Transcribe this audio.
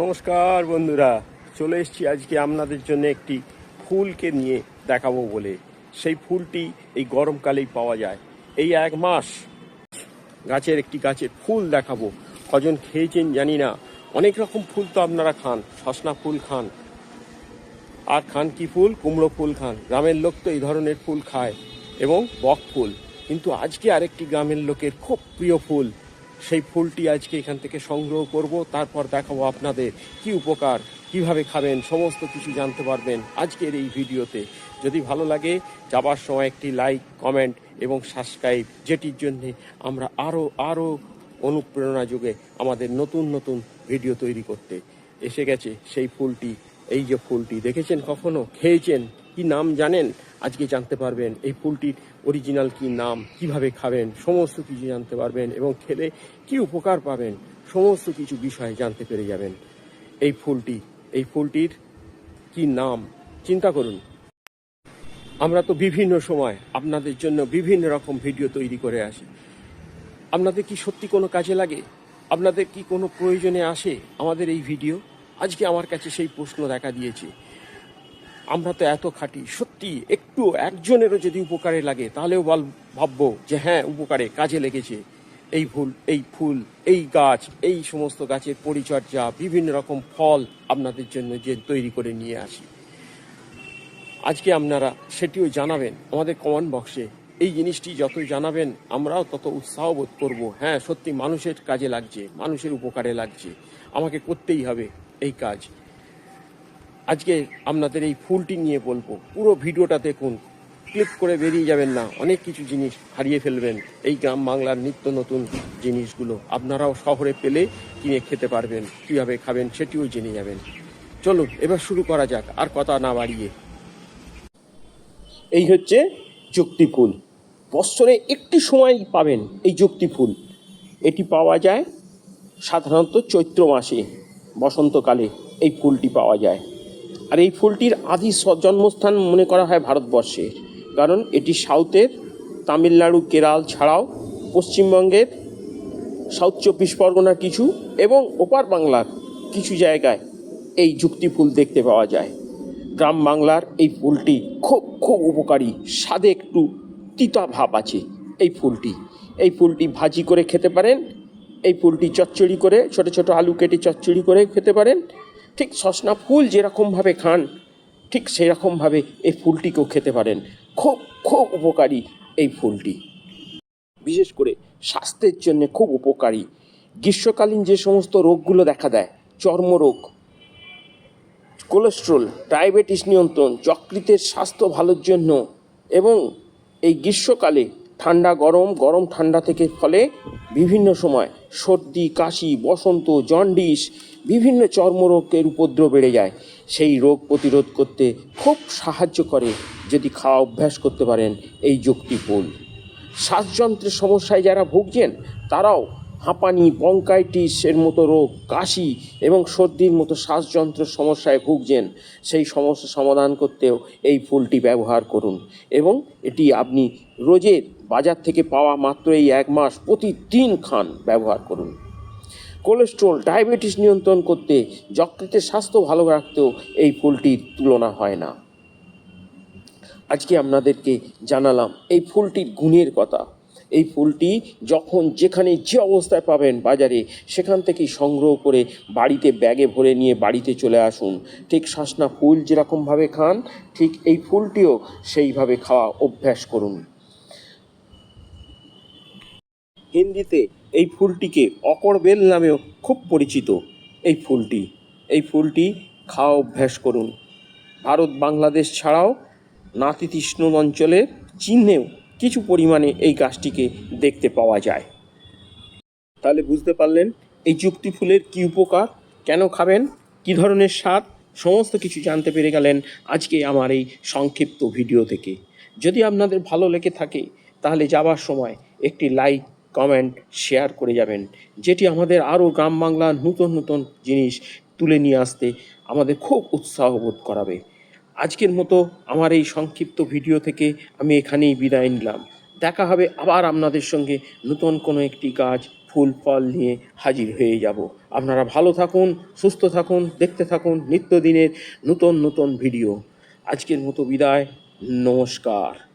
নমস্কার বন্ধুরা, চলে এসেছি আজকে আপনাদের জন্য একটি ফুলকে নিয়ে দেখাবো বলে। সেই ফুলটি এই গরমকালেই পাওয়া যায়। এই এক মাস গাছের একটি গাছের ফুল দেখাবো। কজন খেয়েছেন জানি না। অনেক রকম ফুল তো আপনারা খান, সসনা ফুল খান। আর খান কি ফুল? কুমড়ো ফুল খান। গ্রামের লোক তো এই ধরনের ফুল খায় এবং বক ফুল। কিন্তু আজকে আরেকটি গ্রামের লোকের খুব প্রিয় ফুল সেই ফুলটি আজকে এখান থেকে সংগ্রহ করব, তারপর দেখাবো আপনাদের কি উপকার, কীভাবে খাবেন, সমস্ত কিছু জানতে পারবেন আজকের এই ভিডিওতে। যদি ভালো লাগে, যাবার সময় একটি লাইক, কমেন্ট এবং সাবস্ক্রাইব, যেটির জন্যে আমরা আরও আরও অনুপ্রেরণা যোগে আমাদের নতুন নতুন ভিডিও তৈরি করতে। এসে গেছে সেই ফুলটি। এই যে ফুলটি, দেখেছেন কখনো? খেয়েছেন? কি নাম জানেন? আজকে জানতে পারবেন এই ফুলটির অরিজিনাল কি নাম, কীভাবে খাবেন, সমস্ত কিছু জানতে পারবেন এবং খেলে কি উপকার পাবেন, সমস্ত কিছু বিষয়ে জানতে পেরে যাবেন। এই ফুলটি, এই ফুলটির কি নাম, চিন্তা করুন। আমরা তো বিভিন্ন সময় আপনাদের জন্য বিভিন্ন রকম ভিডিও তৈরি করে আসি। আপনাদের কি সত্যি কোনো কাজে লাগে? আপনাদের কি কোনো প্রয়োজনে আসে আমাদের এই ভিডিও? আজকে আমার কাছে সেই প্রশ্ন দেখা দিয়েছে। আমরা তো এত খাটি। সত্যি, একটু একজনেরও যদি উপকারে লাগে, তাহলেও বল ভাববো যে হ্যাঁ উপকারে, কাজে লেগেছে। এই ফুল এই ফুল, এই গাছ, এই সমস্ত গাছের পরিচর্যা, বিভিন্ন রকম ফল আপনাদের জন্য যে তৈরি করে নিয়ে আসি। আজকে আপনারা সেটিও জানাবেন আমাদের কমেন্ট বক্সে। এই জিনিসটি যতই জানাবেন, আমরাও তত উৎসাহ বোধ করব। হ্যাঁ সত্যি মানুষের কাজে লাগছে, মানুষের উপকারে লাগছে। আমাকে করতেই হবে এই কাজ। আজকে আপনাদের এই ফুলটি নিয়ে বলব। পুরো ভিডিওটা দেখুন। ক্লিক করে বেরিয়ে যাবেন না। অনেক কিছু জিনিস হারিয়ে ফেলবেন। এই গ্রাম বাংলার নিত্য নতুন জিনিসগুলো আপনারাও শহরে পেলে কিনে খেতে পারবেন। কীভাবে খাবেন সেটিও জেনে যাবেন। চলুন, এবার শুরু করা যাক। আর কথা না বাড়িয়ে। এই হচ্ছে যুক্তি ফুল। বৎসরে একটি সময় পাবেন এই যুক্তি ফুল। এটি পাওয়া যায় সাধারণত চৈত্র মাসে। বসন্তকালে এই ফুলটি পাওয়া যায়। আর এই ফুলটির আদি জন্মস্থান মনে করা হয় ভারতবর্ষে। কারণ এটি সাউথের তামিলনাড়ু, কেরাল ছাড়াও পশ্চিমবঙ্গের সাউথ চব্বিশ পরগনার কিছু এবং ওপার বাংলার কিছু জায়গায় এই যুক্তি ফুল দেখতে পাওয়া যায়। গ্রাম বাংলার এই ফুলটি খুব খুব উপকারী। স্বাদে একটু তিতা ভাব আছে এই ফুলটি। এই ফুলটি ভাজি করে খেতে পারেন, এই ফুলটি চচ্চড়ি করে, ছোট ছোট আলু কেটে চচ্চড়ি করে খেতে পারেন ঠিক সসনা ফুল যেরকমভাবে খান, ঠিক সেরকমভাবে এই ফুলটিকেও খেতে পারেন। খুব খুব উপকারী এই ফুলটি। বিশেষ করে স্বাস্থ্যের জন্য খুব উপকারী। গ্রীষ্মকালীন যে সমস্ত রোগগুলো দেখা দেয়, চর্মরোগ, কোলেস্ট্রল, ডায়াবেটিস নিয়ন্ত্রণ, যকৃতের স্বাস্থ্য ভালোর জন্য এবং এই গ্রীষ্মকালে ঠান্ডা গরম গরম ঠান্ডা থেকে ফলে বিভিন্ন সময় সর্দি, কাশি, বসন্ত, জন্ডিস, বিভিন্ন চর্মরোগের উপদ্রব বেড়ে যায়। সেই রোগ প্রতিরোধ করতে খুব সাহায্য করে যদি খাওয়া অভ্যাস করতে পারেন এই যুক্তি ফুল শ্বাসযন্ত্রের সমস্যায় যারা ভুগছেন, তারাও হাঁপানি বঙ্কাইটিস এর মতো রোগ, কাশি এবং সর্দির মতো শ্বাসযন্ত্রের সমস্যায় ভুগছেন, সেই সমস্যা সমাধান করতেও এই ফুলটি ব্যবহার করুন এবং এটি আপনি রোজের বাজার থেকে পাওয়া মাত্র এই এক মাস প্রতিদিন খান ব্যবহার করুন। কোলেস্ট্রল ডায়াবেটিস নিয়ন্ত্রণ করতে যকৃতের স্বাস্থ্য ভালো রাখতেও এই ফুলটির তুলনা হয় না। আজকে আপনাদেরকে জানালাম এই ফুলটির গুণের কথা। এই ফুলটি যখন যেখানে যে অবস্থায় পাবেন বাজারে, সেখান থেকেই সংগ্রহ করে বাড়িতে ব্যাগে ভরে নিয়ে বাড়িতে চলে আসুন। ঠিক শাসনা ফুল যেরকমভাবে খান, ঠিক এই ফুলটিও সেইভাবে খাওয়া অভ্যাস করুন। হিন্দিতে এই ফুলটিকে অকরবেল নামেও খুব পরিচিত, এই ফুলটি। এই ফুলটি খাওয়া অভ্যাস করুন। ভারত বাংলাদেশ ছাড়াও নাতিতৃষ্ণ অঞ্চলের চীনেও কিছু পরিমাণে এই গাছটিকে দেখতে পাওয়া যায়। তাহলে বুঝতে পারলেন, এই যুক্তি ফুলের কী উপকার, কেন খাবেন, কী ধরনের স্বাদ, সমস্ত কিছু জানতে পেরে গেলেন আজকে আমার এই সংক্ষিপ্ত ভিডিও থেকে। যদি আপনাদের ভালো লেগে থাকে, তাহলে যাবার সময় একটি লাইক, কমেন্ট, শেয়ার করে যাবেন, যেটি আমাদের আরও গ্রাম বাংলার নতুন নতুন জিনিস তুলে নিয়ে আসতে আমাদের খুব উৎসাহ বোধ করাবে। আজকের মতো আমার এই সংক্ষিপ্ত ভিডিও থেকে আমি এখানেই বিদায় নিলাম। দেখা হবে আবার আপনাদের সঙ্গে নতুন কোনো একটি কাজ, ফুল, ফল নিয়ে হাজির হয়ে যাব। আপনারা ভালো থাকুন, সুস্থ থাকুন, দেখতে থাকুন নিত্যদিনের নতুন নতুন ভিডিও। আজকের মতো বিদায়, নমস্কার।